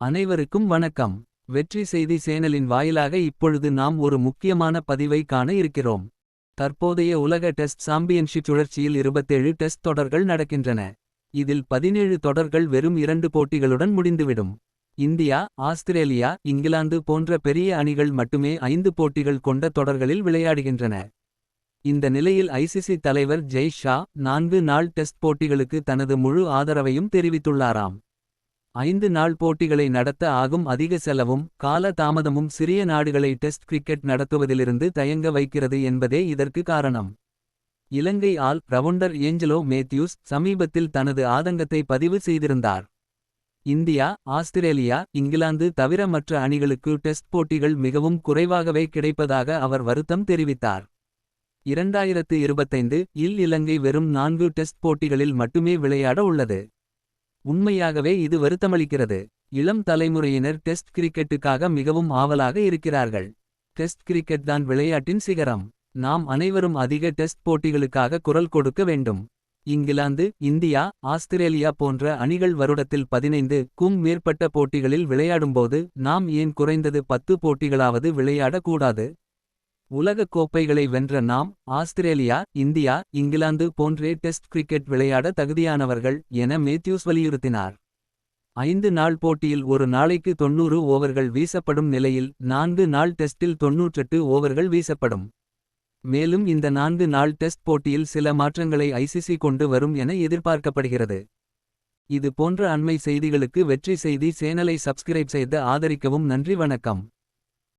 அனைவருக்கும் வணக்கம். வெற்றி செய்தி சேனலின் வாயிலாக இப்பொழுது நாம் ஒரு முக்கியமான பதிவை காண இருக்கிறோம். தற்போதைய உலக டெஸ்ட் சாம்பியன்ஷிப் சுழற்சியில் 27 டெஸ்ட் தொடர்கள் நடக்கின்றன. இதில் 17 தொடர்கள் வெறும் இரண்டு போட்டிகளுடன் முடிந்துவிடும். இந்தியா ஆஸ்திரேலியா இங்கிலாந்து போன்ற பெரிய அணிகள் மட்டுமே ஐந்து போட்டிகள் கொண்ட தொடர்களில் விளையாடுகின்றன. இந்த நிலையில் ஐசிசி தலைவர் ஜெய் ஷா நான்கு நாள் டெஸ்ட் போட்டிகளுக்கு தனது முழு ஆதரவையும் தெரிவித்துள்ளாராம். ஐந்து நாள் போட்டிகளை நடத்த ஆகும் அதிக செலவும் கால தாமதமும் சிறிய நாடுகளை டெஸ்ட் கிரிக்கெட் நடத்துவதிலிருந்து தயங்க வைக்கிறது என்பதே இதற்கு காரணம். இலங்கை ஆல் ரவுண்டர் ஏஞ்சலோ மேத்யூஸ் சமீபத்தில் தனது ஆதங்கத்தை பதிவு செய்திருந்தார். இந்தியா ஆஸ்திரேலியா இங்கிலாந்து தவிர மற்ற அணிகளுக்கு டெஸ்ட் போட்டிகள் மிகவும் குறைவாகவே கிடைப்பதாக அவர் வருத்தம் தெரிவித்தார். இரண்டாயிரத்து இருபத்தைந்து இல் இலங்கை வெறும் நான்கு டெஸ்ட் போட்டிகளில் மட்டுமே விளையாட உள்ளது. உண்மையாகவே இது வருத்தமளிக்கிறது. இளம் தலைமுறையினர் டெஸ்ட் கிரிக்கெட்டுக்காக மிகவும் ஆவலாக இருக்கிறார்கள். டெஸ்ட் கிரிக்கெட் தான் விளையாட்டின் சிகரம். நாம் அனைவரும் அதிக டெஸ்ட் போட்டிகளுக்காக குரல் கொடுக்க வேண்டும். இங்கிலாந்து இந்தியா ஆஸ்திரேலியா போன்ற அணிகள் வருடத்தில் பதினைந்து க்கும் மேற்பட்ட போட்டிகளில் விளையாடும்போது நாம் ஏன் குறைந்தது பத்து போட்டிகளாவது விளையாடக்கூடாது? உலகக் கோப்பைகளை வென்ற நாம் ஆஸ்திரேலியா இந்தியா இங்கிலாந்து போன்றே டெஸ்ட் கிரிக்கெட் விளையாட தகுதியானவர்கள் என மேத்யூஸ் வலியுறுத்தினார். ஐந்து நாள் போட்டியில் ஒரு நாளைக்கு தொன்னூறு ஓவர்கள் வீசப்படும் நிலையில் நான்கு நாள் டெஸ்டில் தொன்னூற்றெட்டு ஓவர்கள் வீசப்படும். மேலும் இந்த நான்கு நாள் டெஸ்ட் போட்டியில் சில மாற்றங்களை ஐசிசி கொண்டு வரும் என எதிர்பார்க்கப்படுகிறது. இது போன்ற அண்மை செய்திகளுக்கு வெற்றி செய்தி சேனலை சப்ஸ்கிரைப் செய்து ஆதரிக்கவும் நன்றி வணக்கம்.